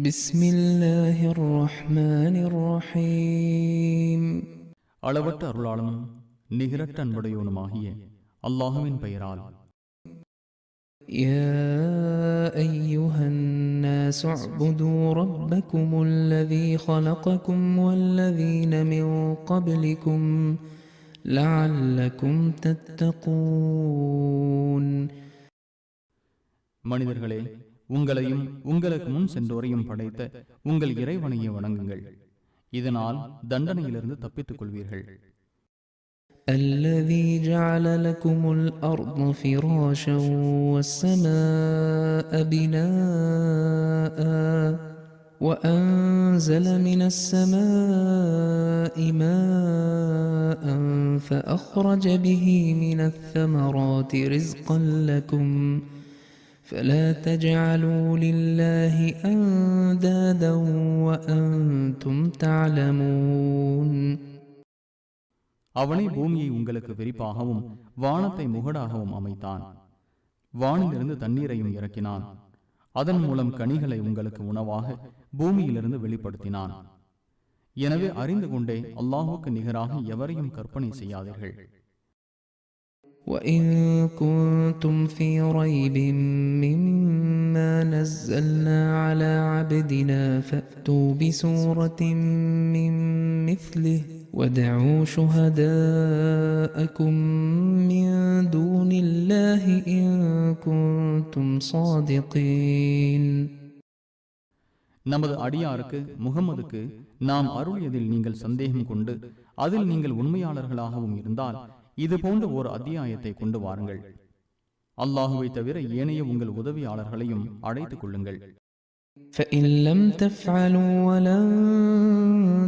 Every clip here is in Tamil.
بسم الله الرحمن الرحيم அளவற்ற அருளாளனும் நிகரற்ற அன்புடையவனுமாகிய அல்லாஹுவின் பெயரால் يا أيها الناس اعبدوا ربكم الذي خلقكم والذين من قبلكم لعلكم تتقون மனிதர்களே உங்களையும் உங்களுக்கு முன் சென்றோரையும் படைத்த உங்கள் இறைவனையை வணங்குங்கள் இதனால் தண்டனையிலிருந்து தப்பித்துக் கொள்வீர்கள் الذي جعل لكم الأرض فراشا والسماء بناء وأنزل من السماء ماء فأخرج به من الثمرات رزقا لكم فلا تجعلوا لله أندادا وأنتم تعلمون அவனே பூமியை உங்களுக்கு விரிப்பாகவும் வானத்தை முகடாகவும் அமைத்தான் வானிலிருந்து தண்ணீரையும் இறக்கினான் அதன் மூலம் கனிகளை உங்களுக்கு உணவாக பூமியிலிருந்து வெளிப்படுத்தினான் எனவே அறிந்து கொண்டே அல்லாஹுக்கு நிகராக எவரையும் கற்பனை செய்யாதீர்கள் وإن كنتم في ريب مما نزلنا على عبدنا فأتوا بسورة من مثله وادعوا شهداءكم من دون الله إن كنتم صادقين நமது அடியாருக்கு முகமதுக்கு நாம் அருளியதில் நீங்கள் சந்தேகம் கொண்டு அதில் நீங்கள் உண்மையாளர்களாகவும் இருந்தால் இது போன்ற ஒரு அத்தியாயத்தை கொண்டு வாருங்கள் அல்லாஹுவை தவிர ஏனைய உங்கள் உதவியாளர்களையும் அழைத்துக் கொள்ளுங்கள் فإن لم تفعلوا ولن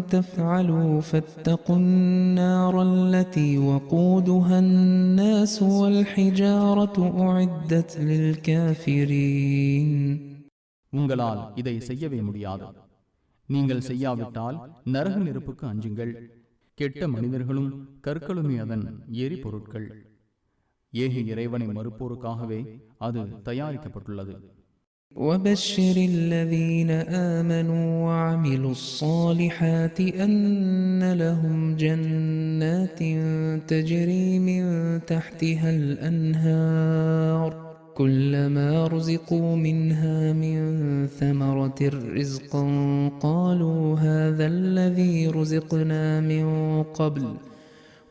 تفعلوا فاتقوا النار التي وقودها الناس والحجارة أعدت للكافرين உங்களால் இதை செய்யவே முடியாது நீங்கள் செய்யாவிட்டால் நரக நெருப்புக்கு அஞ்சுங்கள் கெட்ட மனிதர்களும் கற்களுமே அதன் எரிபொருட்கள் ஏக இறைவனை மறுப்போருக்காகவே அது தயாரிக்கப்பட்டுள்ளது وبشر الذين آمنوا وعملوا الصالحات أن لهم جنات تجري من تحتها الأنهار كلما رزقوا منها من ثمرة رزقا قالوا هذا الذي رزقنا من قبل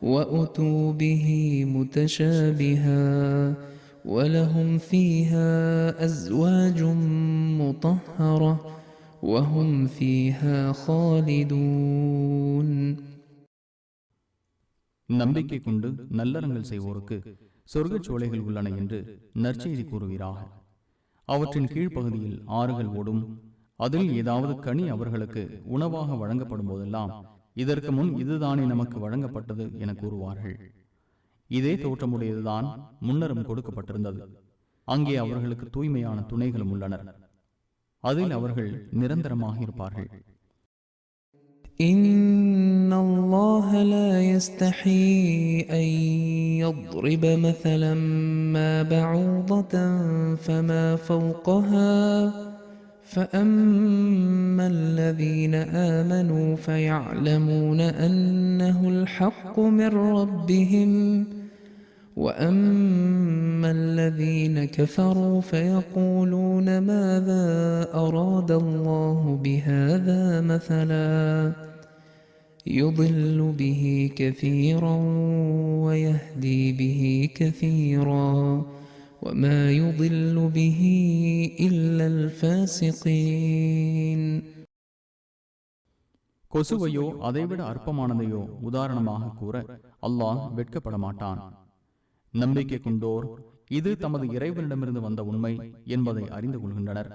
وأتوا به متشابها ولهم فيها أزواج مطهرة وهم فيها خالدون நம்பிக்கை கொண்டு நல்லறங்கள் செய்வோருக்கு சொர்க்கச் சோலைகள் உள்ளன என்று நற்செய்தி கூறுகிறார். அவற்றின் கீழ்ப்பகுதியில் ஆறுகள் ஓடும். அதில் ஏதாவது கனி அவர்களுக்கு உணவாக வழங்கப்படும் போதெல்லாம் இதற்கு முன் இதுதானே நமக்கு வழங்கப்பட்டது என கூறுவார்கள். இதே தோற்றமுடையதுதான் முன்னரும் கொடுக்கப்பட்டிருந்தது. அங்கே அவர்களுக்கு தூய்மையான துணைகளும் உள்ளனர். அதில் அவர்கள் நிரந்தரமாக இருப்பார்கள். الله لا يستحي أن يضرب مثلا ما بعوضة فما فوقها. فأما الذين آمنوا فيعلمون أنه الحق من ربهم. وأما الذين كفروا فيقولون ماذا أراد الله بهذا مثلا. يضل به كثيرا ويهدي به كثيرا وما يضل به إلا الفاسقين கொசுவையோ அதைவிட அற்பமானதையோ உதாரணமாக கூற அல்லாஹ் வெட்கப்பட மாட்டான் நம்பிக்கை கொண்டோர் இது தமது இறைவனிடமிருந்து வந்த உண்மை என்பதை அறிந்து கொள்கின்றனர்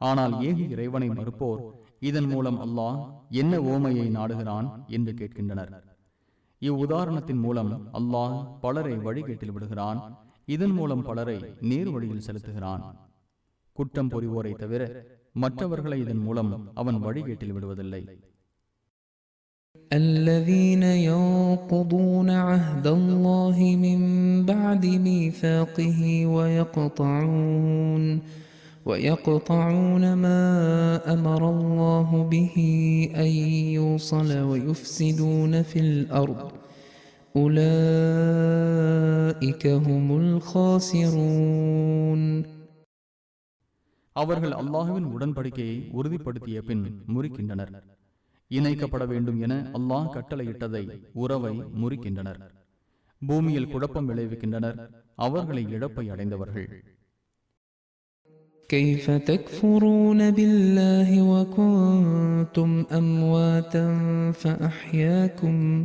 ஆனால் ஏகி இறைவனை மறுப்போர் இதன் மூலம் அல்லாஹ் என்ன ஓமையை நாடுகிறான் என்று கேட்கின்றனர் இவ்வுதாரணத்தின் மூலம் அல்லாஹ் பலரை வழிகேட்டில் விடுகிறான் இதன் மூலம் பலரை நேர் வழியில் செலுத்துகிறான் குற்றம் புரிவோரை தவிர மற்றவர்களை இதன் மூலம் அவன் வழிகேட்டில் விடுவதில்லை الذين ينقضون عهد الله من بعد ميثاقه ويقطعون ويقطعون ما أمر الله به أن يوصل ويفسدون في الأرض أولئك هم الخاسرون அவர்கள் அல்லாஹுவின் உடன்படிக்கையை உறுதிப்படுத்திய பின் முறிக்கின்றனர் இணைக்கப்பட வேண்டும் என அல்லாஹ் கட்டளையிட்டதை உறவை முறிக்கின்றனர் பூமியில் குழப்பம் விளைவிக்கின்றனர் அவர்களை இழப்பை அடைந்தவர்கள் كيف تكفرون بالله وكنتم أمواتا فأحياكم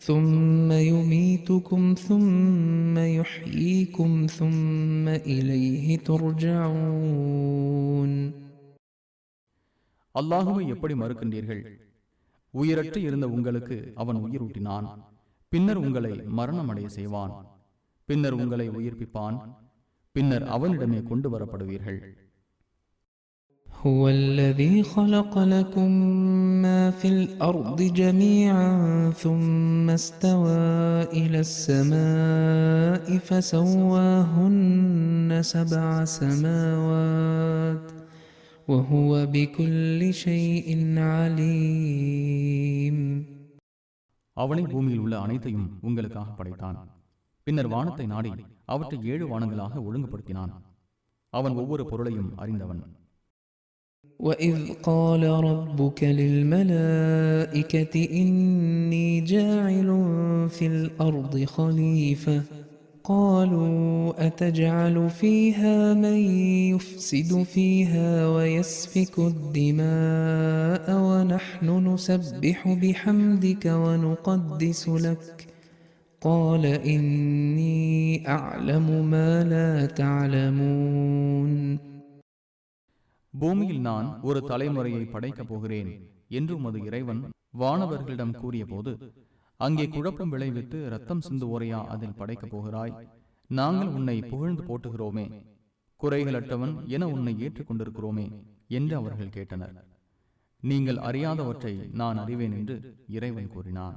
ثم يميتكم ثم يحييكم ثم إليه ترجعون அல்லாஹுவை எப்படி மறுக்கின்றீர்கள் உயிரற்று இருந்த உங்களுக்கு அவன் உயிரூட்டினான் பின்னர் உங்களை மரணமடைய செய்வான் பின்னர் உங்களை உயிர்ப்பிப்பான் பின்னர் அவனிடமே கொண்டு வரப்படுவீர்கள் هو الذي خلق لكم ما في الأرض جميعا ثم استوى إلى السماء فسواهن سبع سماوات وهو بكل شيء عليم அவனே பூமியில் உள்ள அனைத்தையும் உங்களுக்காக படைத்தான் பின்னர் வானத்தை நாடி அவற்றை ஏழு வானங்களாக ஒழுங்குபடுத்தினான் அவன் ஒவ்வொரு பொருளையும் அறிந்தவன் وإذ قال ربك للملائكة إني جاعل في الأرض خليفة قالوا أتجعل فيها من يفسد فيها ويسفك الدماء ونحن نسبح بحمدك ونقدس لك قال إني أعلم ما لا تعلمون பூமியில் நான் ஒரு தலைமுறையை படைக்கப் போகிறேன் என்று உமது இறைவன் வானவர்களிடம் கூறியபோது அங்கே குழப்பம் விளைவித்து ரத்தம் சிந்துவோரையா அதில் படைக்கப் போகிறாய் நாங்கள் உன்னை புகழ்ந்து போட்டுகிறோமே குறைகளற்றவன் என உன்னை ஏற்றுக்கொண்டிருக்கிறோமே என்று அவர்கள் கேட்டனர் நீங்கள் அறியாதவற்றை நான் அறிவேன் என்று இறைவன் கூறினான்